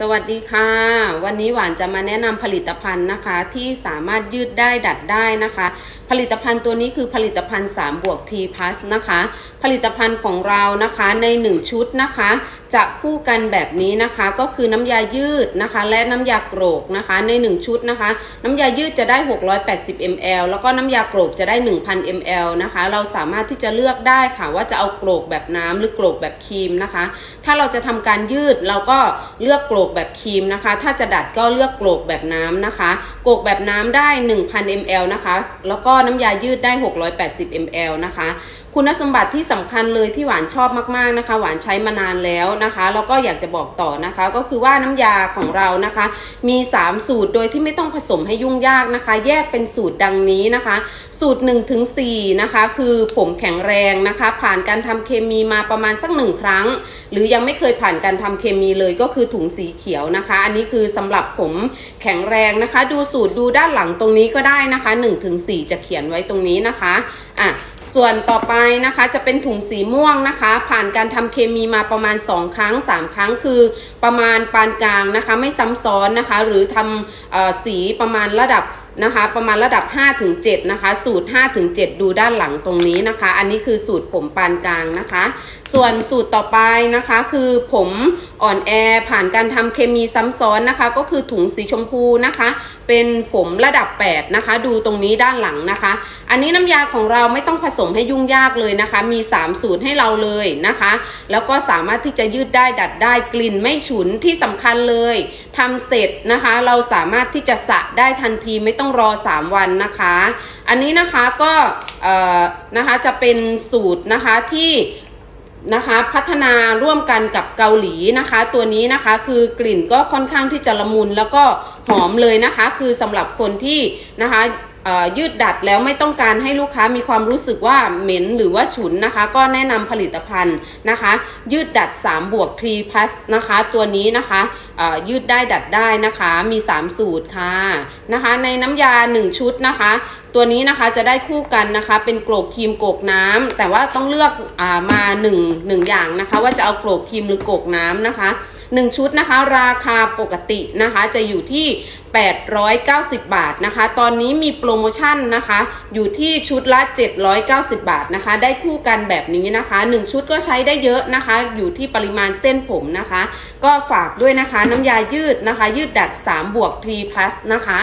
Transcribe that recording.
สวัสดีค่ะ วันนี้หวานจะมาแนะนำผลิตภัณฑ์นะคะ ที่สามารถยืดได้ดัดได้นะคะผลิตภัณฑ์ตัวนี้คือผลิตภัณฑ์3บวก T plus นะคะ ผลิตภัณฑ์ของเรานะคะใน 1 ชุดนะคะ จะคู่กันแบบนี้นะคะก็คือน้ำยายืดนะคะ และน้ำยาโกรกนะคะใน 1 ชุดนะคะ น้ำยายืดจะได้ 680 ml แล้วก็น้ำยาโกรกจะได้ 1,000 ml นะคะ เราสามารถที่จะเลือกได้ค่ะว่าจะเอาโกรกแบบน้ำหรือโกรกแบบครีมนะคะ ถ้าเราจะทำการยืดเราก็เลือกโกรกแบบครีมนะคะ ถ้าจะดัดก็เลือกโกรกแบบน้ำนะคะ โกรกแบบน้ำได้ 1,000 ml นะคะ แล้วก็น้ำยายืดได้ 680 ml นะคะ คุณสมบัติที่สำคัญเลยที่หวานชอบมากๆนะคะ หวานใช้มานานแล้วนะคะแล้วก็อยากจะบอกต่อนะคะ ก็คือว่าน้ำยาของเรานะคะ มี 3 สูตรโดยที่ไม่ต้องผสมให้ยุ่งยากนะคะ แยกเป็นสูตรดังนี้นะคะ สูตร1ถึง4นะคะ คือผมแข็งแรงนะคะ ผ่านการทำเคมีมาประมาณสักหนึ่งครั้ง หรือยังไม่เคยผ่านการทำเคมีเลยก็คือถุงสีเขียวนะคะ อันนี้คือสำหรับผมแข็งแรงนะคะ ดูสูตรดูด้านหลังตรงนี้ก็ได้นะคะ1ถึง4จะเขียนไว้ตรงนี้นะคะอะส่วนต่อไปนะคะจะเป็นถุงสีม่วงนะคะ ผ่านการทำเคมีมาประมาณ 2 ครั้ง 3 ครั้งคือประมาณปานกลางนะคะ ไม่ซ้ำซ้อนนะคะ หรือทำสีประมาณระดับนะคะ ประมาณระดับ5ถึง7นะคะ สูตร5ถึง7ดูด้านหลังตรงนี้นะคะ อันนี้คือสูตรผมปานกลางนะคะ ส่วนสูตรต่อไปนะคะคือผมอ่อนแอผ่านการทำเคมีซ้ำซ้อนนะคะ ก็คือถุงสีชมพูนะคะ เป็นผมระดับ 8 นะคะ ดูตรงนี้ด้านหลังนะคะ อันนี้น้ำยาของเราไม่ต้องผสมให้ยุ่งยากเลยนะคะ มี 3 สูตรให้เราเลยนะคะ แล้วก็สามารถที่จะยืดได้ดัดได้กลิ่นไม่ฉุนที่สำคัญเลยทำเสร็จนะคะ เราสามารถที่จะสระได้ทันทีไม่ต้องรอ 3 วันนะคะ อันนี้นะคะก็นะคะจะเป็นสูตรนะคะที่ นะคะพัฒนาร่วมกันกับเกาหลีนะคะ ตัวนี้นะคะคือกลิ่นก็ค่อนข้างที่จะละมุนแล้วก็หอมเลยนะคะ คือสำหรับคนที่นะคะยืดดัดแล้วไม่ต้องการให้ลูกค้ามีความรู้สึกว่าเหม็นหรือว่าฉุนนะคะ ก็แนะนำผลิตภัณฑ์นะคะ ยืดดัด 3 บวก3 plus นะคะ ตัวนี้นะคะยืดได้ดัดได้นะคะมี 3 สูตรค่ะนะคะ ในน้ำยา 1 ชุดนะคะ ตัวนี้นะคะจะได้คู่กันนะคะ เป็นโกรกครีมโกรกน้ำแต่ว่าต้องเลือกอามา1งหนึ่งอย่างนะคะ ว่าจะเอาโกรกครีมหรือโกรกน้ำนะคะ 1 ชุดนะคะ ราคาปกตินะคะ จะอยู่ที่ 890 บาทนะคะ ตอนนี้มีโปรโมชั่นนะคะ อยู่ที่ชุดละ 790 บาทนะคะ ได้คู่กันแบบนี้นะคะ 1 ชุดก็ใช้ได้เยอะนะคะ อยู่ที่ปริมาณเส้นผมนะคะ ก็ฝากด้วยนะคะ น้ำยายืดนะคะ ยืดดัด 3 บวก3 plus นะคะ